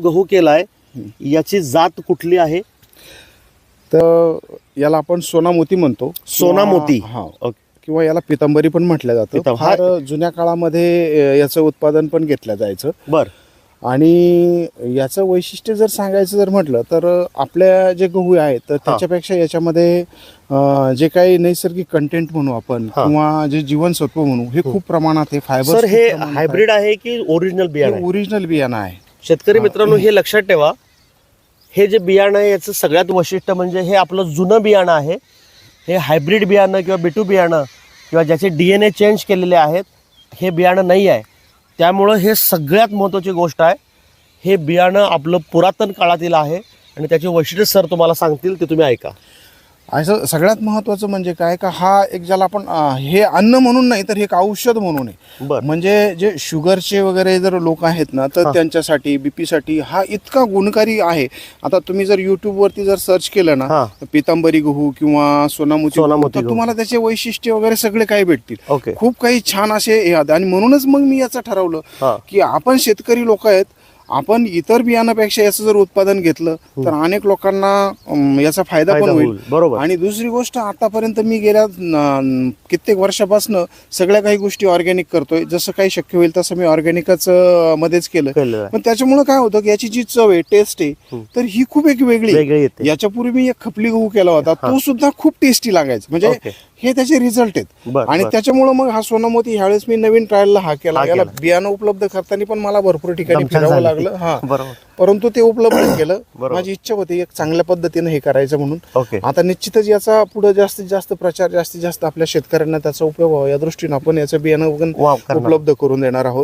गहू केलाय याची जात कुठली आहे? तर याला आपण सोना मोती म्हणतो. सोना मोती. हा. किंवा याला पितांबरी पण म्हटलं जातं. फार जुन्या काळामध्ये याचं उत्पादन पण घेतलं जायचं. बर. आणि याचं वैशिष्ट्य जर सांगायचं जर म्हटलं तर आपल्या जे गहू आहेत तर त्याच्यापेक्षा याच्यामध्ये जे काही नैसर्गिक कंटेंट म्हणू आपण हा. किंवा जे जीवनसत्व म्हणू हे खूप प्रमाणात आहे फायबर हे हायब्रिड आहे. की ओरिजिनल बियाणं आहे? ओरिजिनल बियाणं आहे. शेतकरी मित्रांनो हे लक्षात ठेवा. हे जे बियाणं आहे याचं सगळ्यात वैशिष्ट्य म्हणजे हे आपलं जुनं बियाणं आहे. हे हायब्रिड बियाणं किंवा बिटू बियाणं किंवा ज्याचे डी एन ए चेंज केलेले आहेत हे बियाणं नाही आहे. त्यामुळं हे सगळ्यात महत्त्वाची गोष्ट आहे. हे बियाणं आपलं पुरातन काळातील आहे आणि त्याचे वैशिष्ट्य सर तुम्हाला सांगतील ते तुम्ही ऐका. असं सगळ्यात महत्वाचं म्हणजे काय का हा एक ज्याला आपण अं, हे अन्न म्हणून नाही तर हे एक औषध म्हणून आहे. बरं. म्हणजे जे शुगरचे वगैरे जर लोक आहेत ना तर त्यांच्यासाठी बीपी साठी हा इतका गुणकारी आहे. आता तुम्ही जर युट्यूब वरती जर सर्च केलं ना हा. पितांबरी गहू किंवा सोनामुती गहू, सोनामुती तर गहू. तुम्हाला त्याचे वैशिष्ट्य वगैरे सगळे काही भेटतील? ओके. खूप काही छान असे हे आहेत. आणि म्हणूनच मग मी याचं ठरवलं हा. की आपण शेतकरी लोक आहेत आपण इतर बियाणापेक्षा याचं जर उत्पादन घेतलं तर अनेक लोकांना याचा फायदा पण फायदा होईल. होईल. बरोबर. आणि दुसरी गोष्ट आतापर्यंत मी गेल्या न- कित्येक वर्षापासून सगळ्या काही गोष्टी ऑर्गॅनिक करतोय. जसं काही शक्य होईल तसं मी ऑर्गॅनिकच मध्येच केलं. केलेलं आहे. पण त्याच्यामुळे काय होतं की याची जी चव आहे टेस्ट आहे तर ही खूप एक वेगळी आहे. वेगळी येते. याच्यापूर्वी मी एक खपली गहू केला होता. तो सुद्धा खूप टेस्टी लागायचा. म्हणजे ओके. हे त्याचे रिझल्ट आहेत बर आणि बर. त्याच्यामुळे मग हा सोनामोती ह्यावेळेस मी नवीन ट्रायलला हा केला हा याला केला. बियाणं उपलब्ध करताना पण मला भरपूर ठिकाणी दमछाक फिरावं झाली. लागलं हा बरोबर परंतु ते उपलब्ध केलं बरोबर. माझी इच्छा होती एक चांगल्या पद्धतीने हे करायचं म्हणून ओके आता निश्चितच याचा पुढे जास्तीत जास्त प्रचार जास्तीत जास्त आपल्या शेतकऱ्यांना त्याचा उपयोग व्हावा या दृष्टीने आपण याचं बियाणं वगैरे वाव करणार. उपलब्ध करून देणार आहोत